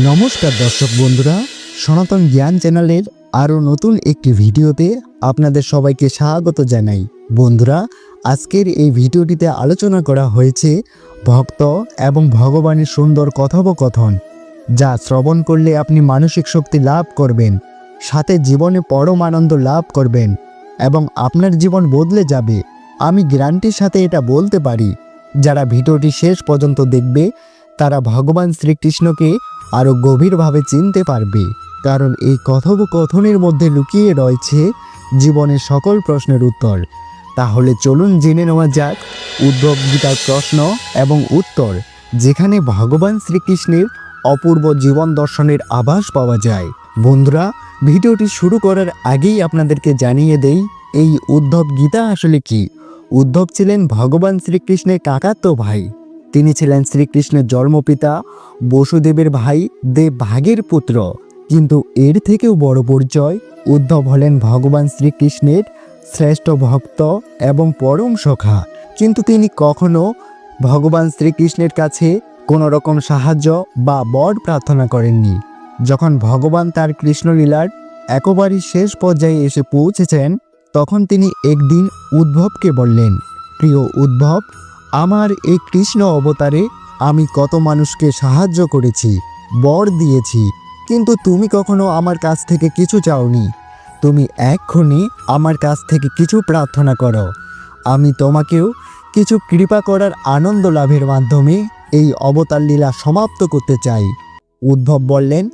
নমস্কার দর্শক বন্ধুরা, সনাতন জ্ঞান চ্যানেলের আরও নতুন একটি ভিডিওতে আপনাদের সবাইকে স্বাগত জানাই। বন্ধুরা, আজকের এই ভিডিওটিতে আলোচনা করা হয়েছে ভক্ত এবং ভগবানের সুন্দর কথোপকথন, যা শ্রবণ করলে আপনি মানসিক শক্তি লাভ করবেন, সাথে জীবনে পরম আনন্দ লাভ করবেন এবং আপনার জীবন বদলে যাবে। আমি গ্যারান্টির সাথে এটা বলতে পারি, যারা ভিডিওটি শেষ পর্যন্ত দেখবে, তারা ভগবান শ্রীকৃষ্ণকে আরও গভীরভাবে চিনতে পারবে, কারণ এই কথোপকথনের মধ্যে লুকিয়ে রয়েছে জীবনের সকল প্রশ্নের উত্তর। তাহলে চলুন জেনে নেওয়া যাক উদ্ধব গীতার প্রশ্ন এবং উত্তর, যেখানে ভগবান শ্রীকৃষ্ণের অপূর্ব জীবন দর্শনের আভাস পাওয়া যায়। বন্ধুরা, ভিডিওটি শুরু করার আগেই আপনাদেরকে জানিয়ে দেই, এই উদ্ধব গীতা আসলে কি? উদ্ধব ছিলেন ভগবান শ্রীকৃষ্ণের কাকাতো ভাই। তিনি ছিলেন শ্রীকৃষ্ণের জন্মপিতা, বসুদেবের ভাই দেব ভাগের পুত্র। কিন্তু এর থেকেও বড় পরিচয়, উদ্ধব হলেন ভগবান শ্রীকৃষ্ণের শ্রেষ্ঠ ভক্ত এবং পরম সখা। কিন্তু তিনি কখনো ভগবান শ্রীকৃষ্ণের কাছে কোনো রকম সাহায্য বা বর প্রার্থনা করেননি। যখন ভগবান তার কৃষ্ণলীলার একেবারেই শেষ পর্যায়ে এসে পৌঁছেছেন, তখন তিনি একদিন উদ্ভবকে বললেন, প্রিয় উদ্ভব আমার এই কৃষ্ণ অবতারে আমি কত মানুষকে সাহায্য করেছি, বর দিয়েছি, কিন্তু তুমি কখনো আমার কাছ থেকে কিছু চাওনি। তুমি এক্ষুনি আমার কাছ থেকে কিছু প্রার্থনা করো। আমি তোমাকেও কিছু কৃপা করার আনন্দ লাভের মাধ্যমে এই অবতার লীলা সমাপ্ত করতে চাই। উদ্ভব বললেন,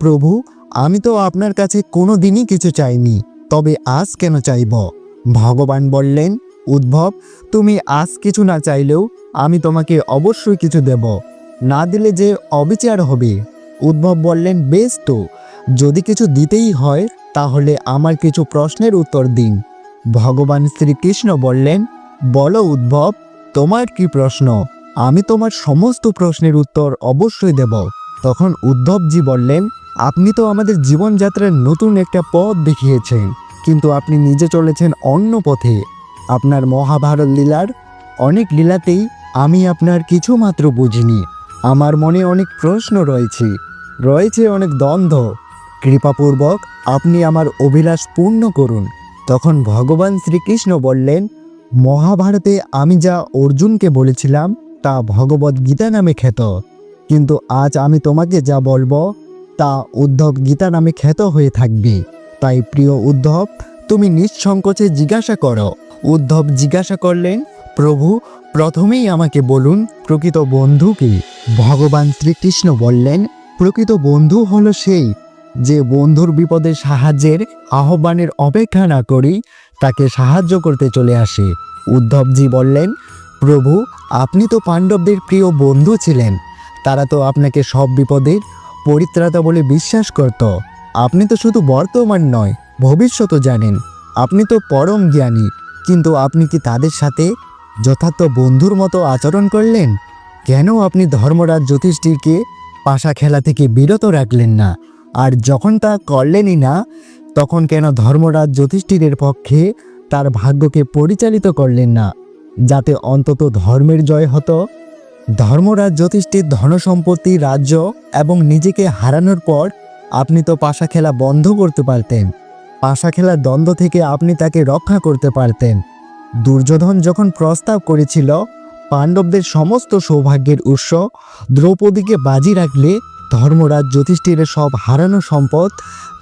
প্রভু, আমি তো আপনার কাছে কোনো দিনই কিছু চাইনি, তবে আজ কেন চাইব? ভগবান বললেন উদ্ভব, তুমি আজ কিছু না চাইলেও আমি তোমাকে অবশ্যই কিছু দেব। না দিলে যে অবিচার হবে। উদ্ভব বললেন, বেশ তো। যদি কিছু দিতেই হয়, তাহলে আমার কিছু প্রশ্নের উত্তর দিন। ভগবান শ্রীকৃষ্ণ বললেন, বলো উদ্ভব, তোমার কি প্রশ্ন? আমি তোমার সমস্ত প্রশ্নের উত্তর অবশ্যই দেব। তখন উদ্ধবজি বললেন, আপনি তো আমাদের জীবনযাত্রার নতুন একটা পথ দেখিয়েছেন, কিন্তু আপনি নিজে চলেছেন অন্য পথে। আপনার মহাভারত লীলার অনেক লীলাতেই আমি আপনার কিছু মাত্র বুঝিনি। আমার মনে অনেক প্রশ্ন রয়েছে। রয়েছে অনেক দ্বন্দ্ব। কৃপাপূর্বক আপনি আমার অভিলাষ পূর্ণ করুন। তখন ভগবান শ্রীকৃষ্ণ বললেন, মহাভারতে আমি যা অর্জুনকে বলেছিলাম, তা ভগবত গীতা নামে খ্যাত। কিন্তু আজ আমি তোমাকে যা বলব, তা উদ্ধব গীতা নামে খ্যাত হয়ে থাকবে। তাই প্রিয় উদ্ধব, তুমি নিঃসংকোচে জিজ্ঞাসা করো। উদ্ধব জিজ্ঞাসা করলেন, প্রভু, প্রথমেই আমাকে বলুন, প্রকৃত বন্ধু কি? ভগবান শ্রীকৃষ্ণ বললেন, প্রকৃত বন্ধু হলো সেই যে বন্ধুর বিপদে সাহায্যের আহ্বানের অপেক্ষা না করেই তাকে সাহায্য করতে চলে আসে। উদ্ধবজি বললেন, প্রভু, আপনি তো পাণ্ডবদের প্রিয় বন্ধু ছিলেন। তারা তো আপনাকে সব বিপদের পরিত্রাতা বলে বিশ্বাস করত। আপনি তো শুধু বর্তমান নয়, ভবিষ্যতও জানেন। আপনি তো পরম জ্ঞানী। কিন্তু আপনি কি তাদের সাথে যথার্থ বন্ধুর মতো আচরণ করলেন? কেন আপনি ধর্মরাজ জ্যোতিষটিকে পাশা খেলা থেকে বিরত রাখলেন না? আর যখন তা করলেনই না, তখন কেন ধর্মরাজ যুধিষ্ঠিরের পক্ষে তার ভাগ্যকে পরিচালিত করলেন না, যাতে অন্তত ধর্মের জয় হতো? ধর্মরাজ যুধিষ্ঠির ধনসম্পত্তি, রাজ্য এবং নিজেকে হারানোর পর আপনি তো পাশা খেলা বন্ধ করতে পারতেন। পাশা খেলার দ্বন্দ্ব থেকে আপনি তাকে রক্ষা করতে পারতেন। দুর্যোধন যখন প্রস্তাব করেছিল, পাণ্ডবদের সমস্ত সৌভাগ্যের উৎস দ্রৌপদীকে বাজি রাখলে ধর্মরাজ যুধিষ্ঠিরের সব হারানো সম্পদ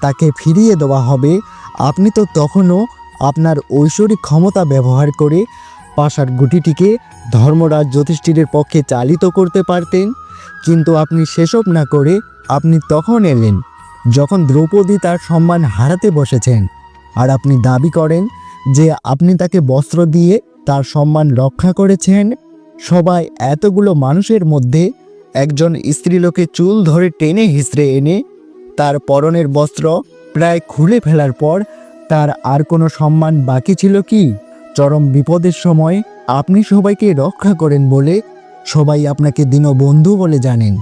তাকে ফিরিয়ে দেওয়া হবে। আপনি তো তখনও আপনার ঐশ্বরিক ক্ষমতা ব্যবহার করে পাশার গুটিটিকে ধর্মরাজ যুধিষ্ঠিরের পক্ষে চালিত করতে পারতেন, কিন্তু আপনি সেসব না করে আপনি তখন এলেন। যখন দ্রৌপদী তার সম্মান হারাতে বসেছেন আর আপনি দাবি করেন যে আপনি তাকে বস্ত্র দিয়ে তার সম্মান রক্ষা করেছেন, সবাই এতগুলো মানুষের মধ্যে একজন স্ত্রীলোকে চুল ধরে টেনে হিসড়ে এনে তার পরনের বস্ত্র প্রায় খুলে ফেলার পর তার আর কোনো সম্মান বাকি ছিল কি? চরম বিপদের সময় আপনি সবাইকে রক্ষা করেন বলে সবাই আপনাকে দীনবন্ধু বলে জানেন।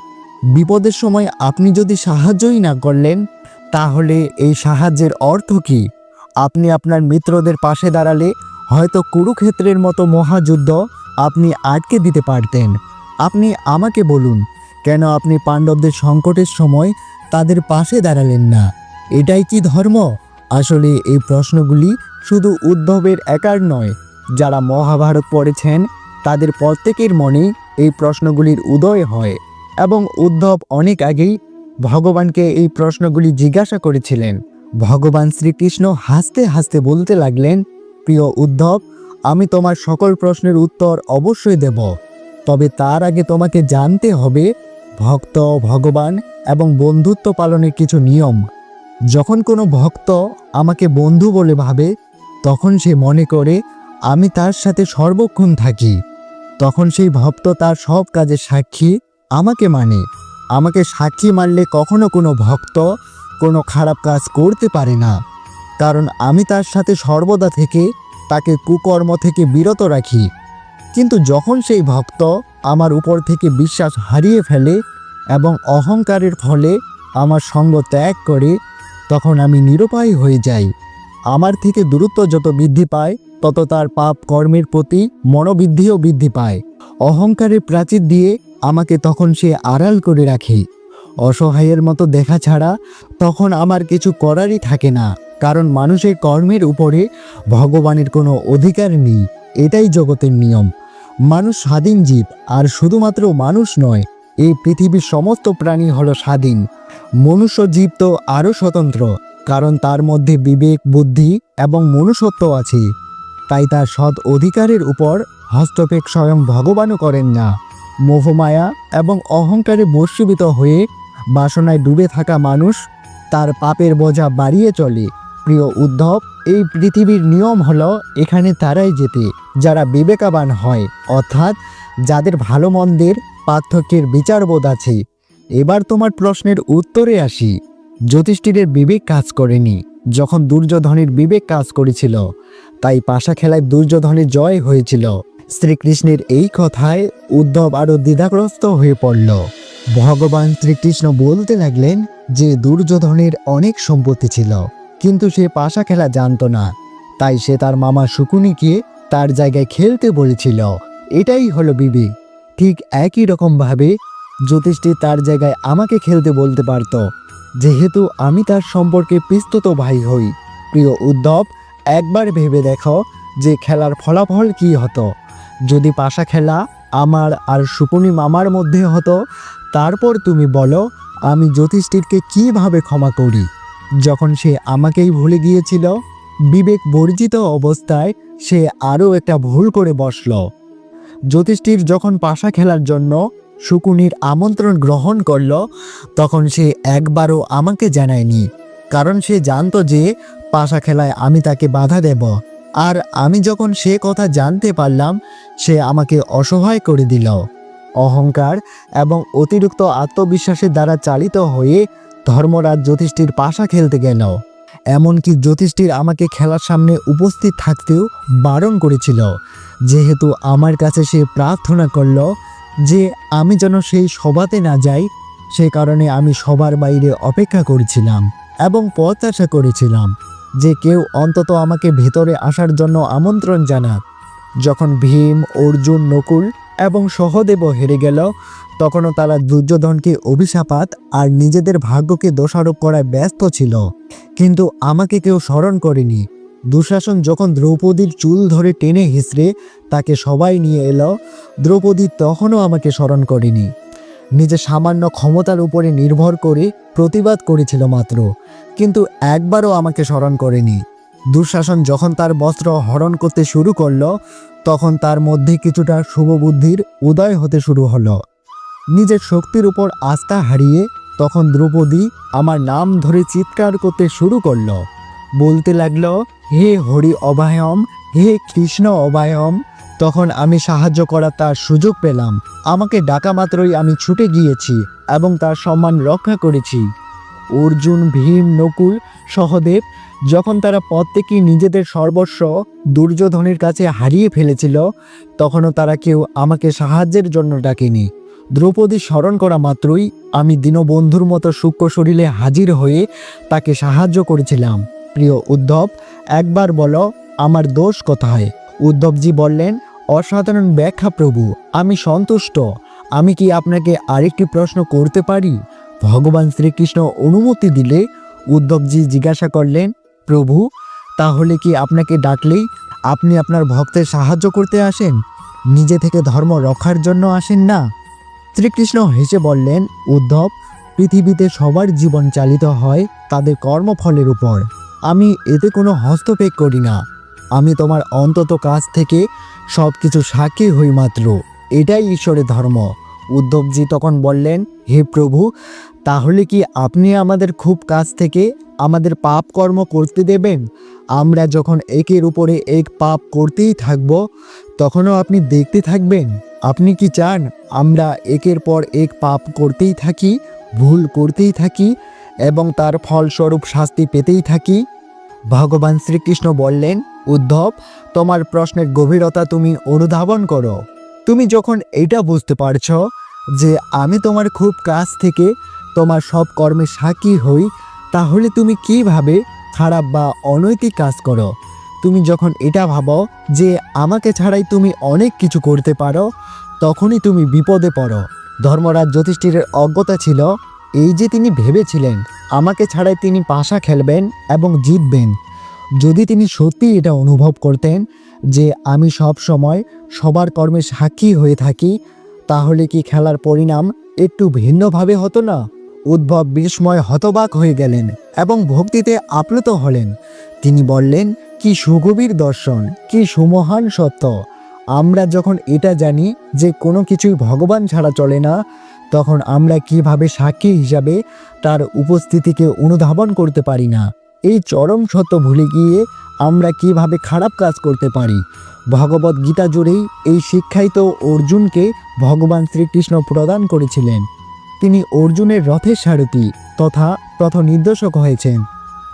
বিপদের সময় আপনি যদি সাহায্যই না করলেন, তাহলে এই সাহায্যের অর্থ কি? আপনি আপনার মিত্রদের পাশে দাঁড়ালে হয়তো কুরুক্ষেত্রের মতো মহাযুদ্ধ আপনি আটকে দিতে পারতেন। আপনি আমাকে বলুন, কেন আপনি পাণ্ডবদের সংকটের সময় তাদের পাশে দাঁড়ালেন না? এটাই কি ধর্ম? আসলে এই প্রশ্নগুলি শুধু উদ্ধবের একার নয়, যারা মহাভারত পড়েছেন, তাদের প্রত্যেকের মনে এই প্রশ্নগুলির উদয় হয়। এবং উদ্ধব অনেক আগেই ভগবানকে এই প্রশ্নগুলি জিজ্ঞাসা করেছিলেন। ভগবান শ্রীকৃষ্ণ হাসতে হাসতে বলতে লাগলেন, প্রিয় উদ্ধব, আমি তোমার সকল প্রশ্নের উত্তর অবশ্যই দেব। তবে তার আগে তোমাকে জানতে হবে, ভক্ত, ভগবান এবং বন্ধুত্ব পালনের কিছু নিয়ম। যখন কোনো ভক্ত আমাকে বন্ধু বলে ভাবে, তখন সে মনে করে, আমি তার সাথে সর্বক্ষণ থাকি। তখন সেই ভক্ত তার সব কাজের সাক্ষী আমাকে মানে আমাকে সাক্ষী মানলে কখনো কোনো ভক্ত কোনো খারাপ কাজ করতে পারে না। কারণ আমি তার সাথে সর্বদা থেকে তাকে কুকর্ম থেকে বিরত রাখি। কিন্তু যখন সেই ভক্ত আমার উপর থেকে বিশ্বাস হারিয়ে ফেলে এবং অহংকারের ফলে আমার সঙ্গ ত্যাগ করে, তখন আমি নিরুপায় হয়ে যাই। আমার থেকে দূরত্ব যত বৃদ্ধি পায়, তত তার পাপ কর্মের প্রতি মনোবৃদ্ধিও বৃদ্ধি পায়। অহংকারের প্রাচীর দিয়ে আমাকে তখন সে আড়াল করে রাখে। অসহায়ের মতো দেখা ছাড়া তখন আমার কিছু করারই থাকে না, কারণ মানুষের কর্মের উপরে ভগবানের কোনো অধিকার নেই। এটাই জগতের নিয়ম। মানুষ স্বাধীন জীব, আর শুধুমাত্র মানুষ নয়, এই পৃথিবীর সমস্ত প্রাণী হলো স্বাধীন। মনুষ্য জীব তো আরও স্বতন্ত্র, কারণ তার মধ্যে বিবেক, বুদ্ধি এবং মনুষ্যত্ব আছে। তাই তার সৎ অধিকারের উপর হস্তক্ষেপ স্বয়ং ভগবানও করেন না। মোহমায়া এবং অহংকারে বর্ষীভূত হয়ে বাসনায় ডুবে থাকা মানুষ তার পাপের বোঝা বাড়িয়ে চলে। প্রিয় উদ্ধব, এই পৃথিবীর নিয়ম হলো এখানে তারাই যেতে যারা বিবেকাবান হয়। অর্থাৎ যাদের ভালো মন্দের পার্থক্যের বিচারবোধ আছে। এবার তোমার প্রশ্নের উত্তরে আসি। জ্যোতিষ্ঠিরের বিবেক কাজ করেনি। যখন দুর্যোধনের বিবেক কাজ করেছিল, তাই পাশা খেলায় দুর্যোধনের জয় হয়েছিল। শ্রীকৃষ্ণের এই কথায় উদ্ধব আরও দ্বিধাগ্রস্ত হয়ে পড়ল। ভগবান শ্রীকৃষ্ণ বলতে লাগলেন যে দুর্যোধনের অনেক সম্পত্তি ছিল, কিন্তু সে পাশা খেলা জানতো না। তাই সে তার মামা শুকুনিকে তার জায়গায় খেলতে বলেছিল। এটাই হলো বিবেক। ঠিক একই রকমভাবে জ্যোতিষটি তার জায়গায় আমাকে খেলতে বলতে পারত, যেহেতু আমি তার সম্পর্কে পিস্তত ভাই হই। প্রিয় উদ্ধব, একবার ভেবে দেখো যে খেলার ফলাফল কি হতো। যদি পাশা খেলা আমার আর সুপুনি মামার মধ্যে হতো, তারপর তুমি বলো, আমি জ্যোতিষটিরকে কীভাবে ক্ষমা করি? যখন সে আমাকেই ভুলে গিয়েছিল, বিবেক বর্জিত অবস্থায় সে আরও একটা ভুল করে বসল। জ্যোতিষটির যখন পাশা খেলার জন্য শুকুনির আমন্ত্রণ গ্রহণ করল, তখন সে একবারও আমাকে জানায়নি, কারণ সে জানতো যে পাশা খেলায় আমি তাকে বাধা দেব। আর আমি যখন সে কথা জানতে পারলাম, সে আমাকে অসহায় করে দিল। অহংকার এবং অতিরিক্ত আত্মবিশ্বাসের দ্বারা চালিত হয়ে ধর্মরাজ জ্যোতিষটির পাশা খেলতে গেল। এমনকি জ্যোতিষটির আমাকে খেলার সামনে উপস্থিত থাকতেও বারণ করেছিল, যেহেতু আমার কাছে সে প্রার্থনা করল যে আমি যেন সেই সভাতে না যাই, সে কারণে আমি সবার বাইরে অপেক্ষা করেছিলাম এবং প্রত্যাশা করেছিলাম। যে কেউ অন্তত আমাকে ভেতরে আসার জন্য আমন্ত্রণ জানাক। যখন ভীম, অর্জুন, নকুল এবং সহদেব হেরে গেল, তখনও তারা দুর্যোধনকে অভিশাপাত আর নিজেদের ভাগ্যকে দোষারোপ করায় ব্যস্ত ছিল। কিন্তু আমাকে কেউ স্মরণ করেনি। দুঃশাসন যখন দ্রৌপদীর চুল ধরে টেনে হিসড়ে তাকে সবাই নিয়ে এলো, দ্রৌপদী তখনও আমাকে স্মরণ করেনি। নিজের সামান্য ক্ষমতার উপরে নির্ভর করে প্রতিবাদ করেছিল মাত্র। কিন্তু একবারও আমাকে স্মরণ করেনি। দুঃশাসন যখন তার বস্ত্র হরণ করতে শুরু করল, তখন তার মধ্যে কিছুটা শুভবুদ্ধির উদয় হতে শুরু হলো। নিজের শক্তির উপর আস্থা হারিয়ে তখন দ্রৌপদী আমার নাম ধরে চিৎকার করতে শুরু করল। বলতে লাগল, হে হরি অবায়ম হে কৃষ্ণ অবায়ম তখন আমি সাহায্য করার তার সুযোগ পেলাম। আমাকে ডাকা মাত্রই আমি ছুটে গিয়েছি এবং তার সম্মান রক্ষা করেছি। অর্জুন, ভীম, নকুল, সহদেব যখন তারা প্রত্যেকেই নিজেদের সর্বস্ব দুর্যোধনের কাছে হারিয়ে ফেলেছিল, তখনও তারা কেউ আমাকে সাহায্যের জন্য ডাকেনি। দ্রৌপদী স্মরণ করা মাত্রই আমি দীনবন্ধুর মতো সূক্ষ্ম শরীরে হাজির হয়ে তাকে সাহায্য করেছিলাম। প্রিয় উদ্ধব, একবার বলো, আমার দোষ কোথায়? উদ্ধবজি বললেন, অসাধারণ ব্যাখ্যা প্রভু, আমি সন্তুষ্ট। আমি কি আপনাকে আরেকটি প্রশ্ন করতে পারি? ভগবান শ্রীকৃষ্ণ অনুমতি দিলে উদ্ধবজি জিজ্ঞাসা করলেন, প্রভু, তাহলে কি আপনাকে ডাকলেই আপনি আপনার ভক্তের সাহায্য করতে আসেন? নিজে থেকে ধর্ম রক্ষার জন্য আসেন না? শ্রীকৃষ্ণ হেসে বললেন, উদ্ধব, পৃথিবীতে সবার জীবন চালিত হয় তাদের কর্মফলের উপর। আমি এতে কোনো হস্তক্ষেপ করি না। আমি তোমার অন্তত কাছ থেকে সব কিছু সাক্ষী হই মাত্র। এটাই ঈশ্বরের ধর্ম। উদ্ধবজি তখন বললেন, হে প্রভু, তাহলে কি আপনি আমাদের খুব কাছ থেকে আমাদের পাপ কর্ম করতে দেবেন? আমরা যখন একের উপরে এক পাপ করতেই থাকব, তখনও আপনি দেখতে থাকবেন। আপনি কি চান আমরা একের পর এক পাপ করতেই থাকি, ভুল করতেই থাকি এবং তার ফলস্বরূপ শাস্তি পেতেই থাকি? ভগবান শ্রীকৃষ্ণ বললেন, উদ্ধব, তোমার প্রশ্নের গভীরতা তুমি অনুধাবন করো। তুমি যখন এটা বুঝতে পারছ যে আমি তোমার খুব কাছ থেকে তোমার সব কর্মে সাক্ষী হই, তাহলে তুমি কীভাবে খারাপ বা অনৈতিক কাজ করো? তুমি যখন এটা ভাবো যে আমাকে ছাড়াই তুমি অনেক কিছু করতে পারো, তখনই তুমি বিপদে পড়ো। ধর্মরাজ যুধিষ্ঠিরের অজ্ঞতা ছিল, এই যে তিনি ভেবেছিলেন আমাকে ছাড়াই তিনি পাশা খেলবেন এবং জিতবেন। যদি তিনি সত্যি এটা অনুভব করতেন যে আমি সব সময় সবার কর্মে সাক্ষী হয়ে থাকি, তাহলে কি খেলার পরিণাম একটু ভিন্নভাবে হতো না? উদ্ভব বিস্ময় হতবাক হয়ে গেলেন এবং ভক্তিতে আপ্লুত হলেন। তিনি বললেন, কি সুগভীর দর্শন, কি সুমহান সত্য। আমরা যখন এটা জানি যে কোনো কিছুই ভগবান ছাড়া চলে না, তখন আমরা কীভাবে সাক্ষী হিসাবে তার উপস্থিতিকে অনুধাবন করতে পারি না? এই চরম সত্য ভুলে গিয়ে আমরা কীভাবে খারাপ কাজ করতে পারি? ভগবত গীতা জুড়েই এই শিক্ষাই তো অর্জুনকে ভগবান শ্রীকৃষ্ণ প্রদান করেছিলেন। তিনি অর্জুনের রথের সারথি তথা পথ নির্দেশক হয়েছেন।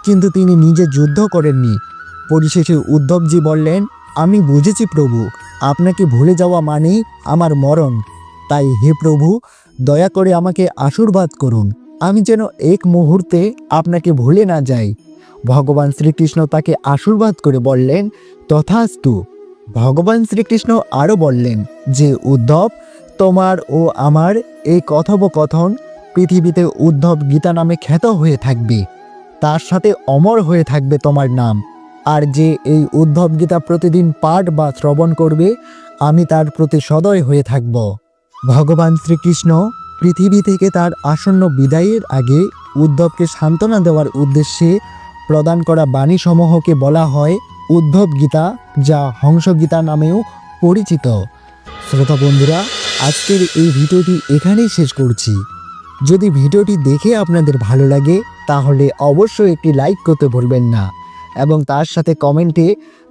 কিন্তু তিনি নিজে যুদ্ধ করেননি। পরিশেষে উদ্ধবজি বললেন, আমি বুঝেছি প্রভু, আপনাকে ভুলে যাওয়া মানেই আমার মরণ। তাই হে প্রভু, দয়া করে আমাকে আশীর্বাদ করুন। আমি যেন এক মুহূর্তে আপনাকে ভুলে না যাই। ভগবান শ্রীকৃষ্ণ তাকে আশীর্বাদ করে বললেন, তথাস্তু। ভগবান শ্রীকৃষ্ণ আরও বললেন, যে উদ্ধব, তোমার ও আমার এই কথোপকথন পৃথিবীতে উদ্ধব গীতা নামে খ্যাত হয়ে থাকবে। তার সাথে অমর হয়ে থাকবে তোমার নাম। আর যে এই উদ্ধব গীতা প্রতিদিন পাঠ বা শ্রবণ করবে, আমি তার প্রতি সদয় হয়ে থাকব। ভগবান শ্রীকৃষ্ণ পৃথিবী থেকে তার আসন্ন বিদায়ের আগে উদ্ধবকে সান্ত্বনা দেওয়ার উদ্দেশ্যে প্রদান করা বাণীসমূহকে বলা হয় উদ্ধব গীতা যা হংস গীতা নামেও পরিচিত। শ্রোতা বন্ধুরা, আজকের এই ভিডিওটি এখানেই শেষ করছি। যদি ভিডিওটি দেখে আপনাদের ভালো লাগে, তাহলে অবশ্যই একটি লাইক করতে ভুলবেন না এবং তার সাথে কমেন্টে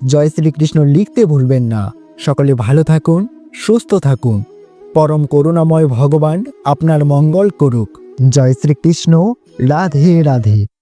জয় শ্রীকৃষ্ণ লিখতে ভুলবেন না। সকলে ভালো থাকুন, সুস্থ থাকুন। পরম করুণাময় ভগবান আপনার মঙ্গল করুক। জয় শ্রীকৃষ্ণ রাধে রাধে।